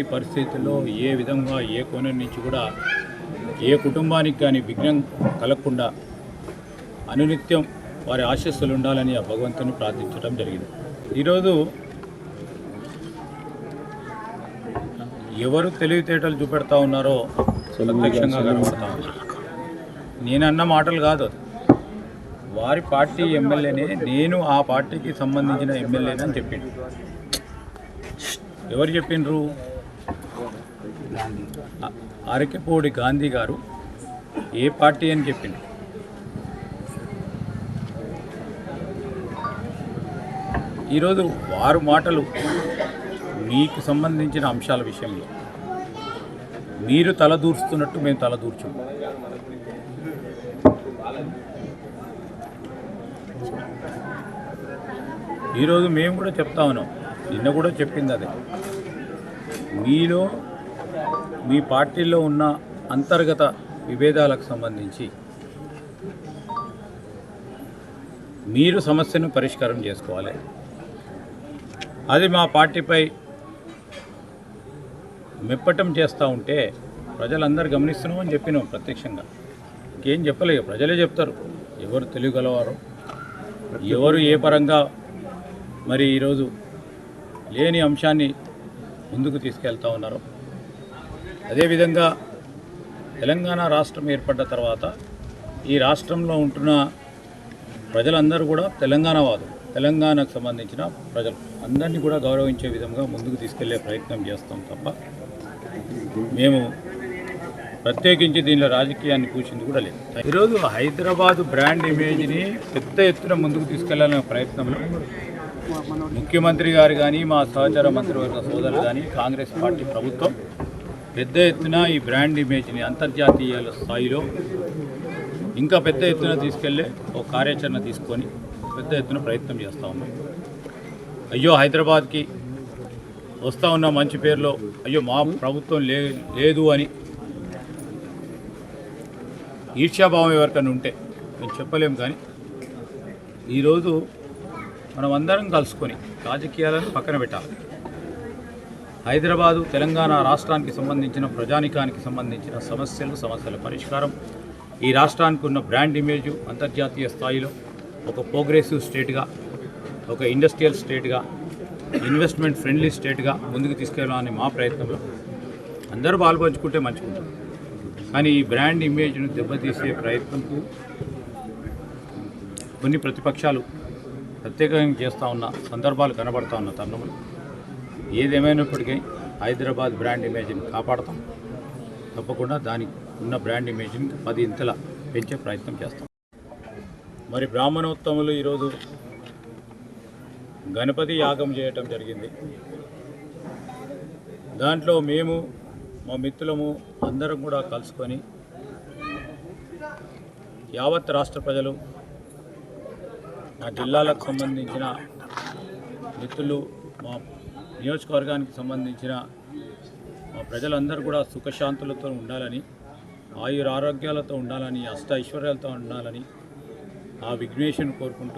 ఈ పరిస్థితుల్లో ఏ విధంగా ఏ కోణం నుంచి కూడా ఏ కుటుంబానికి కానీ విఘ్నం కలగకుండా అనునిత్యం వారి ఆశస్సులు ఉండాలని ఆ భగవంతుని ప్రార్థించడం జరిగింది. ఈరోజు ఎవరు తెలివితేటలు చూపెడతా ఉన్నారో ప్రత్యక్షంగా కనబడతా ఉన్నారు నేనన్న మాటలు కాదు. వారి పార్టీ ఎమ్మెల్యేనే నేను ఆ పార్టీకి సంబంధించిన ఎమ్మెల్యేనే అని చెప్పిండు. ఎవరు చెప్పిండ్రు? అరకెపూడి గాంధీ గారు ఏ పార్టీ అని చెప్పింది ఈరోజు వారు మాటలు మీకు సంబంధించిన అంశాల విషయంలో. మీరు తలదూర్చుతున్నట్టు మేము తలదూర్చు. ఈరోజు మేము కూడా చెప్తా ఉన్నాం. నిన్న కూడా చెప్పింది అదే. మీలో మీ పార్టీలో ఉన్న అంతర్గత విభేదాలకు సంబంధించి మీరు సమస్యను పరిష్కారం చేసుకోవాలి. అది మా పార్టీపై మెప్పటం చేస్తూ ఉంటే ప్రజలందరూ గమనిస్తున్నామని చెప్పినాం ప్రత్యక్షంగా. ఇంకేం చెప్పలేదు ప్రజలే చెప్తారు. ఎవరు తెలియగలవారు ఎవరు ఏ పరంగా మరి ఈరోజు లేని అంశాన్ని ముందుకు తీసుకెళ్తా ఉన్నారు అదేవిధంగా తెలంగాణ రాష్ట్రం ఏర్పడ్డ తర్వాత ఈ రాష్ట్రంలో ఉంటున్న ప్రజలందరూ కూడా తెలంగాణ వాదు తెలంగాణకు సంబంధించిన ప్రజలు. అందరినీ కూడా గౌరవించే విధంగా ముందుకు తీసుకెళ్ళే ప్రయత్నం చేస్తాం తప్ప మేము ప్రత్యేకించి దీనిలో రాజకీయాన్ని పూసింది కూడా లేదు. ఈరోజు హైదరాబాద్ బ్రాండ్ ఇమేజ్ని పెద్ద ఎత్తున ముందుకు తీసుకెళ్ళాలనే ప్రయత్నంలో ముఖ్యమంత్రి గారు కానీ మా సహచర మంత్రివర్గ సోదరులు కానీ కాంగ్రెస్ పార్టీ ప్రభుత్వం పెద్ద ఎత్తున ఈ బ్రాండ్ ఇమేజ్ని అంతర్జాతీయ స్థాయిలో ఇంకా పెద్ద ఎత్తున తీసుకెళ్ళే ఒక కార్యాచరణ తీసుకొని పెద్ద ఎత్తున ప్రయత్నం చేస్తూ ఉన్నాం. అయ్యో హైదరాబాద్కి వస్తూ ఉన్న మంచి పేరులో అయ్యో మా ప్రభుత్వం లే లేదు అని ఈర్ష్యాభావం ఎవరికైనా ఉంటే మేము చెప్పలేము కానీ ఈరోజు మనం అందరం కలుసుకొని రాజకీయాలను పక్కన పెట్టాలి. హైదరాబాదు తెలంగాణ రాష్ట్రానికి సంబంధించిన ప్రజానికానికి సంబంధించిన సమస్యలు సమస్యల పరిష్కారం. ఈ రాష్ట్రానికి ఉన్న బ్రాండ్ ఇమేజ్ అంతర్జాతీయ స్థాయిలో ఒక ప్రోగ్రెసివ్ స్టేట్గా ఒక ఇండస్ట్రియల్ స్టేట్గా ఇన్వెస్ట్మెంట్ ఫ్రెండ్లీ స్టేట్గా ముందుకు తీసుకెళ్ళాలని మా ప్రయత్నంలో అందరూ పాల్పంచుకుంటే మంచిగుంటుంది. కానీ ఈ బ్రాండ్ ఇమేజ్ను దెబ్బతీసే ప్రయత్నంకు కొన్ని ప్రతిపక్షాలు ప్రత్యేకంగా చేస్తూ ఉన్న సందర్భాలు కనబడతా ఉన్న తరుణములు ఏదేమైనప్పటికీ హైదరాబాద్ బ్రాండ్ ఇమేజ్ని కాపాడతాం. తప్పకుండా దానికి ఉన్న బ్రాండ్ ఇమేజ్ని పది ఇంతల పెంచే ప్రయత్నం చేస్తాం. మరి బ్రాహ్మణోత్తములు ఈరోజు గణపతి యాగం చేయటం జరిగింది. దాంట్లో మేము మా మిత్రులము అందరం కూడా కలుసుకొని యావత్ రాష్ట్ర ప్రజలు మా జిల్లాలకు సంబంధించిన మిత్రులు మా నియోజకవర్గానికి సంబంధించిన ప్రజలందరూ కూడా సుఖశాంతులతో ఉండాలని ఆయుర ఆరోగ్యాలతో ఉండాలని అష్ట ఐశ్వర్యాలతో ఉండాలని ఆ విఘ్నేశ్వరుని కోరుకుంటూ